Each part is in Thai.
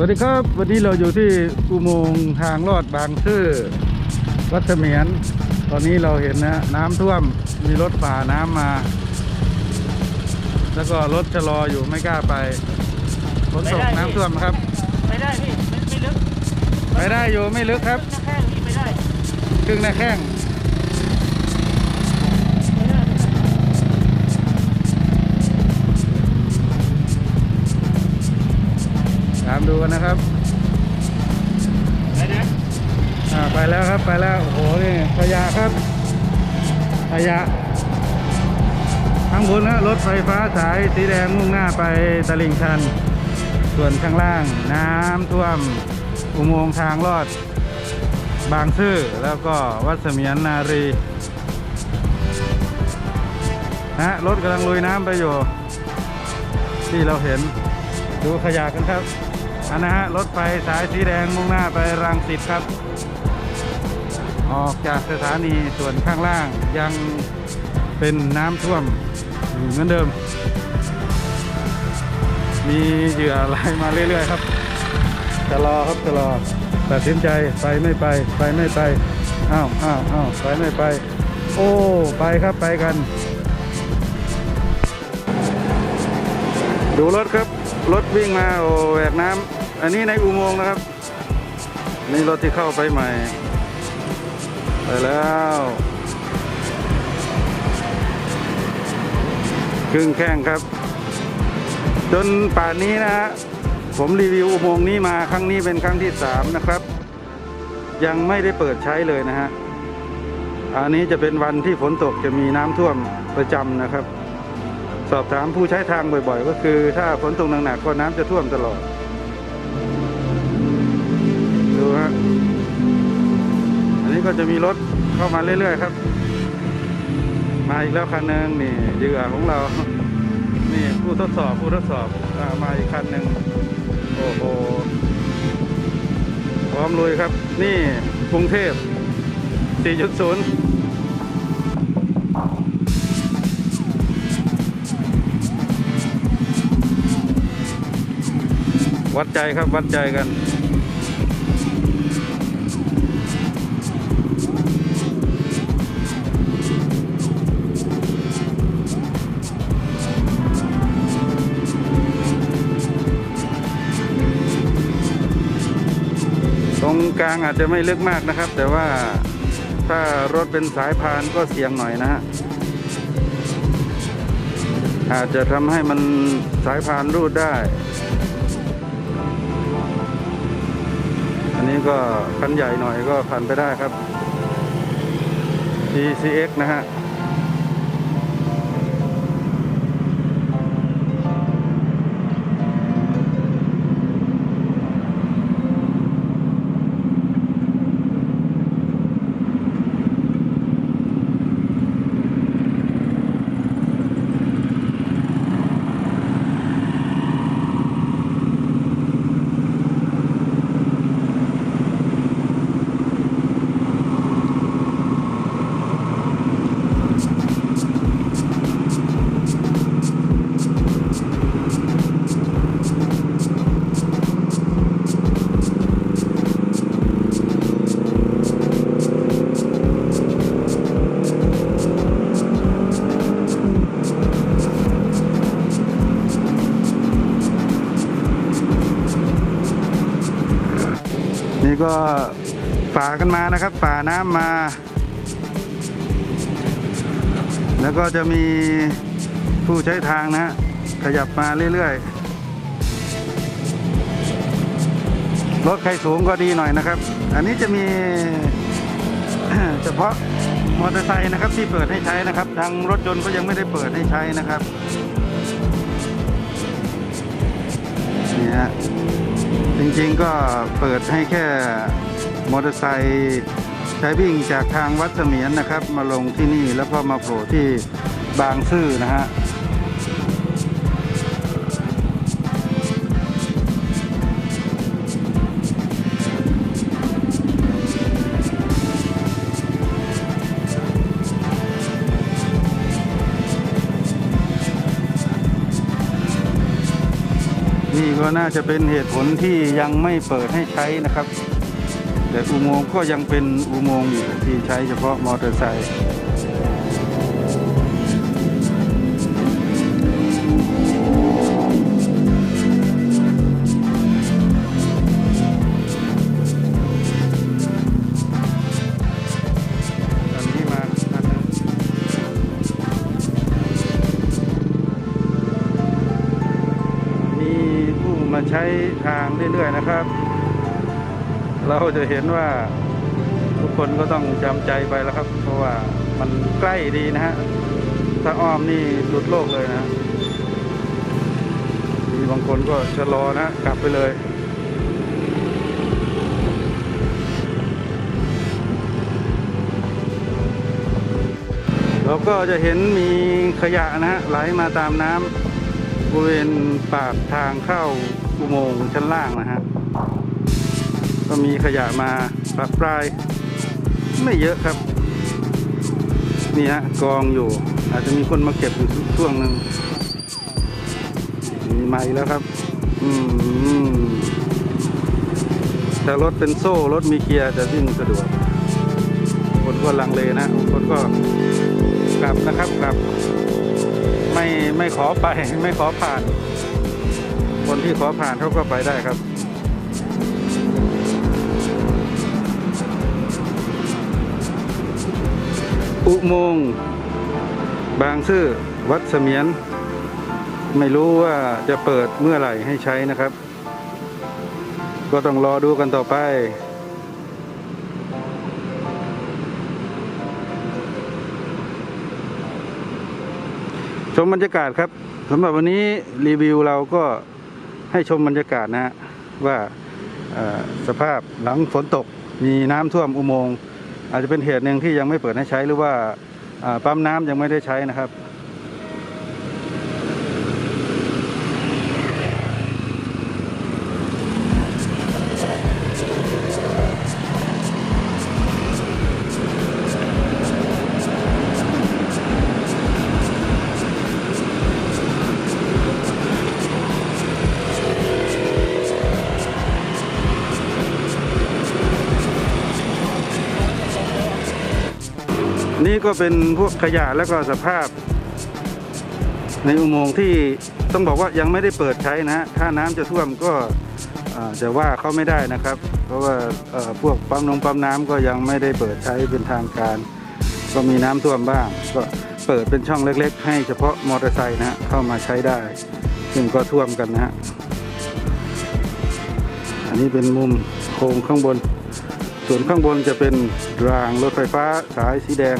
สวัสดีครับ วันนี้เราอยู่ที่อุโมงค์ทางลอดบางซื่อวัดเสมียน ตอนนี้เราเห็นนะน้ำท่วมมีรถฝ่าน้ำมา แล้วก็รถชะลออยู่ไม่กล้าไปฝนตกไม่ได้น้ำท่วมครับไม่ได้พี่ไม่ไม่ลึก ไปได้อยู่ไม่ลึกครับแค่นี้ไม่ได้ ครึ่งหน้าแข้งามดูกันนะครับไปนะอ่าไปแล้วครับไปแล้ว โอ้โหนี่ขยะครับขยะข้างบนนะรถไฟฟ้าสายสีแดงมุ่งหน้าไปตลิ่งชัน ส่วนข้างล่าง น้ำท่วมอุโมงค์ทางลอด บางซื่อแล้วก็วัดเสมียนนารีนะรถกำลังลุยน้ำไปอยู่ที่เราเห็นดูขยะกันครับอั นนะฮะรถไฟสายสีแดงมุ่งหน้าไปรังสิตครับ ออกจากสถานีส่วนข้างล่างยังเป็นน้ำท่วมอยู่เหมือนเดิม มีเหยื่อไหลมาเรื่อยๆครับจะรอครับจะรอตัดสินใจไปไม่ไปไปไม่ไปอ้าวอ้าวอ้าวไปไม่ไป โอ้ไปครับไปกัน ดูรถครับ รถวิ่งมาโอ้แหวกน้ำอันนี้ในอุโมงค์นะครับ นี่รถที่เข้าไปใหม่ ไปแล้ว ครึ่งแข้งครับ จนป่านนี้นะฮะผมรีวิวอุโมงค์นี้มาครั้งนี้เป็นครั้งที่สามนะครับ ยังไม่ได้เปิดใช้เลยนะฮะอันนี้จะเป็นวันที่ฝนตกจะมีน้ำท่วมประจำนะครับ สอบถามผู้ใช้ทางบ่อยๆ ก็คือ ถ้าฝนตกหนักๆก็น้ำจะท่วมตลอด ดูฮะ อันนี้ก็จะมีรถเข้ามาเรื่อยๆครับ มาอีกแล้วคันหนึ่งนี่เหยื่อของเรา นี่ผู้ทดสอบผู้ทดสอบอมาอีกคันหนึ่งโอ้โหพร้อมลุยครับ นี่กรุงเทพ 4.0 วัดใจครับวัดใจกันตรงกลางอาจจะไม่ลึกมากนะครับ แต่ว่าถ้ารถเป็นสายพานก็เสี่ยงหน่อยนะฮะอาจจะทำให้มันสายพานรูดได้ นี้ก็คันใหญ่หน่อยก็ผ่านไปได้ครับ TCX นะฮะ นี่ก็ฝ่ากันมานะครับ ฝ่าน้ำมา แล้วก็จะมีผู้ใช้ทางนะฮะขยับมาเรื่อยๆ รถใครสูงก็ดีหน่อยนะครับ อันนี้จะมีเฉพาะมอเตอร์ไซค์นะครับที่เปิดให้ใช้นะครับ ทางรถยนต์ก็ยังไม่ได้เปิดให้ใช้นะครับนี่ฮะ จริงๆก็เปิดให้แค่มอเตอร์ไซค์ใช้วิ่งจากทางวัดเสมียนนะครับ มาลงที่นี่แล้วก็มาโผล่ที่บางซื่อนะฮะ นี่ก็น่าจะเป็นเหตุผลที่ยังไม่เปิดให้ใช้นะครับ แต่อุโมงค์ก็ยังเป็นอุโมงค์อยู่ที่ใช้เฉพาะมอเตอร์ไซค์ ช้ทางเรื่อยๆนะครับ เราจะเห็นว่าทุกคนก็ต้องจำใจไปแล้วครับ เพราะว่ามันใกล้ดีนะฮะถ้าอ้อมนี่หลุดโลกเลยนะมีบางคนก็ชะลอนะกลับไปเลยเราก็จะเห็นมีขยะนะฮะไหลมาตามน้ำ บริเวณปากทางเข้าอุโมงค์ชั้นล่างนะฮะ ก็มีขยะมาปรับปราย ไม่เยอะครับ นี่ฮะกองอยู่ อาจจะมีคนมาเก็บอยู่ช่วงหนึ่งมีไม้แล้วครับ อืมแต่รถเป็นโซ่รถมีเกียร์จะวิ่งสะดวก คนก็ลังเลนะ คนก็กลับนะครับกลับ ไม่ไม่ขอไปไม่ขอผ่าน คนที่ขอผ่านเขาก็ไปได้ครับอุโมงค์บางซื่อวัดเสมียน ไม่รู้ว่าจะเปิดเมื่อไหร่ให้ใช้นะครับ ก็ต้องรอดูกันต่อไป ชมบรรยากาศครับสำหรับวันนี้รีวิวเราก็ให้ชมบรรยากาศนะฮะว่าสภาพหลังฝนตกมีน้ำท่วมอุโมงค์อาจจะเป็นเหตุหนึ่งที่ยังไม่เปิดให้ใช้หรือว่าอ่าปั๊มน้ำยังไม่ได้ใช้นะครับ นี่ก็เป็นพวกขยะแล้วก็สภาพ ในอุโมงค์ที่ต้องบอกว่ายังไม่ได้เปิดใช้นะ ถ้าน้ำจะท่วมก็จะว่าเขาไม่ได้นะครับ เพราะว่าพวกปั๊มนงปั๊มน้ำก็ยังไม่ได้เปิดใช้เป็นทางการ ก็มีน้ำท่วมบ้าง ก็เปิดเป็นช่องเล็ก ๆ ให้เฉพาะมอเตอร์ไซค์นะฮะเข้ามาใช้ได้ ซึ่งก็ท่วมกันนะฮะอันนี้เป็นมุมโค้งข้างบน ส่วนข้างบนจะเป็นรางรถไฟฟ้าสายสีแดง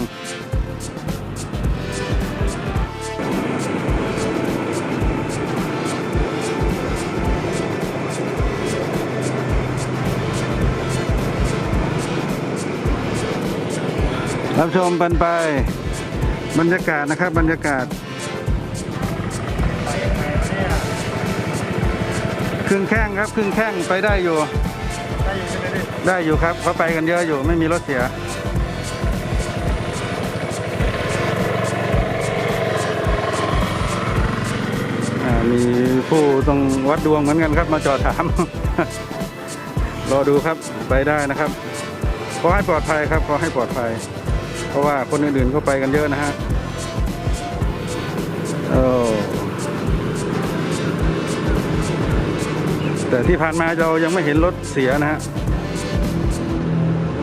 รับชมปันไป บรรยากาศนะครับ บรรยากาศ ครึ่งแข้งครับ ครึ่งแข้งไปได้อยู่ ได้อยู่ครับเขาไปกันเยอะอยู่ไม่มีรถเสียมีผู้ต้องวัดดวงเหมือนกันครับ มาจอดถาม รอดูครับไปได้นะครับ ขอให้ปลอดภัยครับ ขอให้ปลอดภัย เพราะว่าคนอื่นๆก็ไปกันเยอะนะฮะโอ้แต่ที่ผ่านมาเรายังไม่เห็นรถเสียนะฮะ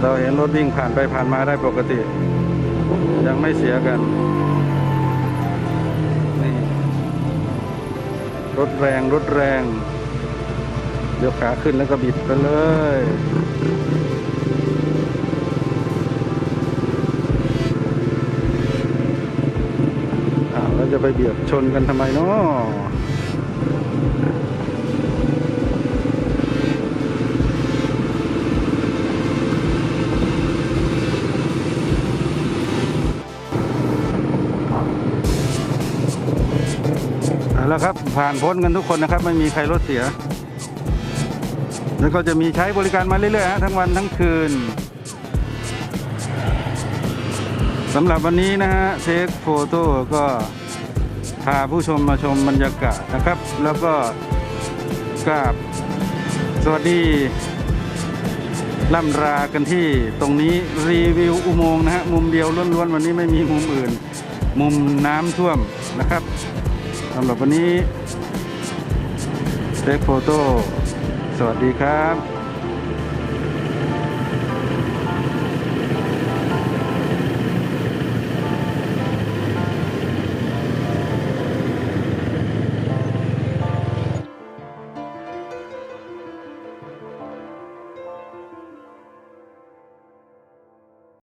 เราเห็นรถวิ่งผ่านไปผ่านมาได้ปกติ ยังไม่เสียกัน นี่ รถแรงรถแรงยวขาขึ้นแล้วก็บิดไปเลย จะไปเบียดชนกันทำไมเนาะเอาแล้วครับ ผ่านพ้นกันทุกคนนะครับ ไม่มีใครรถเสีย แล้วก็จะมีใช้บริการมาเรื่อยๆฮะทั้งวันทั้งคืนสำหรับวันนี้นะฮะเทคโฟโต้ก็ พาผู้ชมมาชมบรรยากาศนะครับ แล้วก็กับสวัสดีล่ำรากันที่ตรงนี้รีวิวอุโมงค์นะฮะมุมเดียวล้วนๆวันนี้ไม่มีมุมอื่น มุมน้ำท่วมนะครับสำหรับวันนี้เทคโฟโต้สวัสดีครับ